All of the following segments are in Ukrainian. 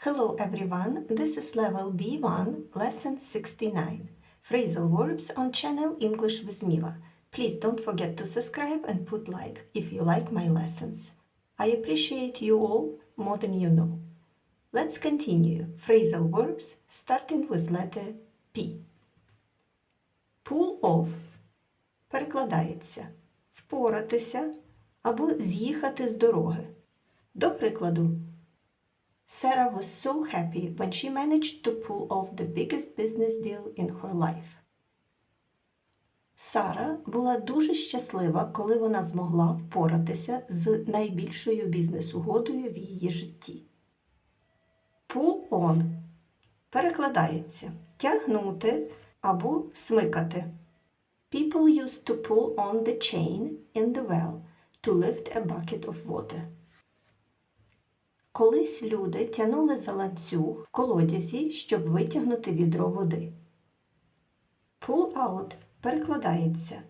Hello everyone, this is level B1, lesson 69. Phrasal verbs on channel English with Mila. Please don't forget to subscribe and put like if you like my lessons. I appreciate you all more than you know. Let's continue. Phrasal verbs starting with letter P. Pull off перекладається впоратися або з'їхати з дороги. До прикладу, Sarah was so happy when she managed to pull off the biggest business deal in her life. Сара була дуже щаслива, коли вона змогла впоратися з найбільшою бізнес-угодою в її житті. Pull on перекладається тягнути або смикати. People used to pull on the chain in the well to lift a bucket of water. Колись люди тянули за ланцюг в колодязі, щоб витягнути відро води. Pull out перекладається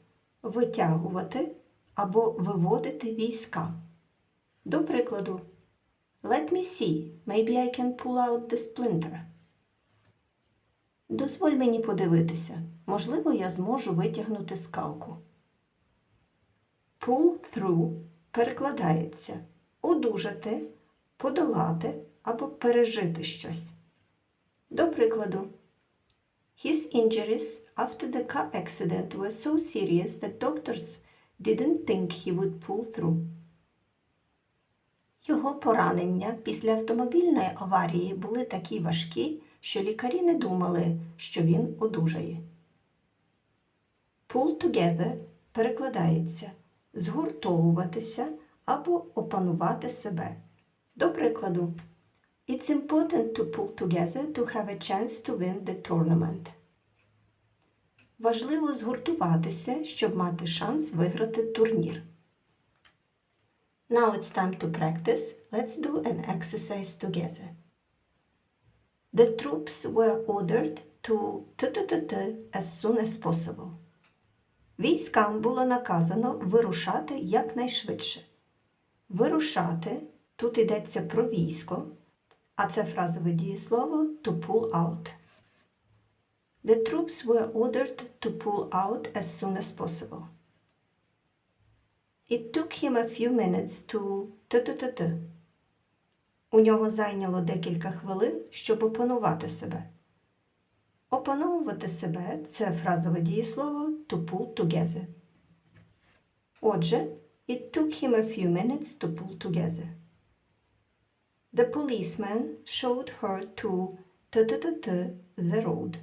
витягувати або виводити війська. До прикладу, Let me see, maybe I can pull out the splinter. Дозволь мені подивитися. Можливо, я зможу витягнути скалку. Pull through перекладається одужати, подолати або пережити щось. До прикладу, His injuries after the car accident were so serious that doctors didn't think he would pull through. Його поранення після автомобільної аварії були такі важкі, що лікарі не думали, що він одужає. Pull together перекладається згуртовуватися або опанувати себе. До прикладу, It's important to pull together to have a chance to win the tournament. Важливо згуртуватися, щоб мати шанс виграти турнір. Now it's time to practice. Let's do an exercise together. The troops were ordered to t-t-t-t as soon as possible. Військам було наказано вирушати якнайшвидше. Вирушати тут йдеться про військо, а це фразове дієслово to pull out. The troops were ordered to pull out as soon as possible. It took him a few minutes to t-t-t-t. У нього зайняло декілька хвилин, щоб опанувати себе. Опановувати себе це фразове дієслово to pull together. Отже, it took him a few minutes to pull together. The policeman showed her to t-t-t-t the road.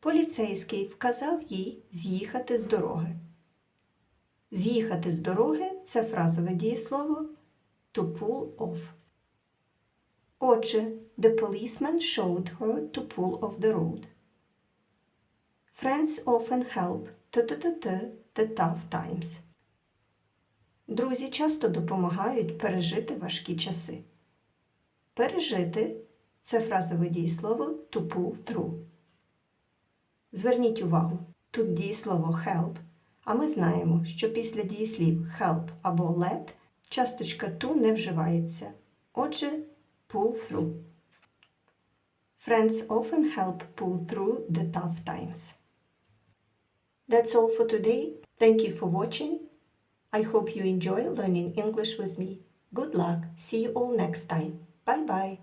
Поліцейський вказав їй з'їхати з дороги. З'їхати з дороги це фразове дієслово to pull off. Отже, the policeman showed her to pull off the road. Friends often help t-t-t-t the tough times. Друзі часто допомагають пережити важкі часи. Пережити це фразове дієслово to pull through. Зверніть увагу, тут дієслово help, а ми знаємо, що після дієслів help або let часточка to не вживається. Отже, pull through. Friends often help pull through the tough times. That's all for today. Thank you for watching. I hope you enjoy learning English with me. Good luck. See you all next time. Bye bye.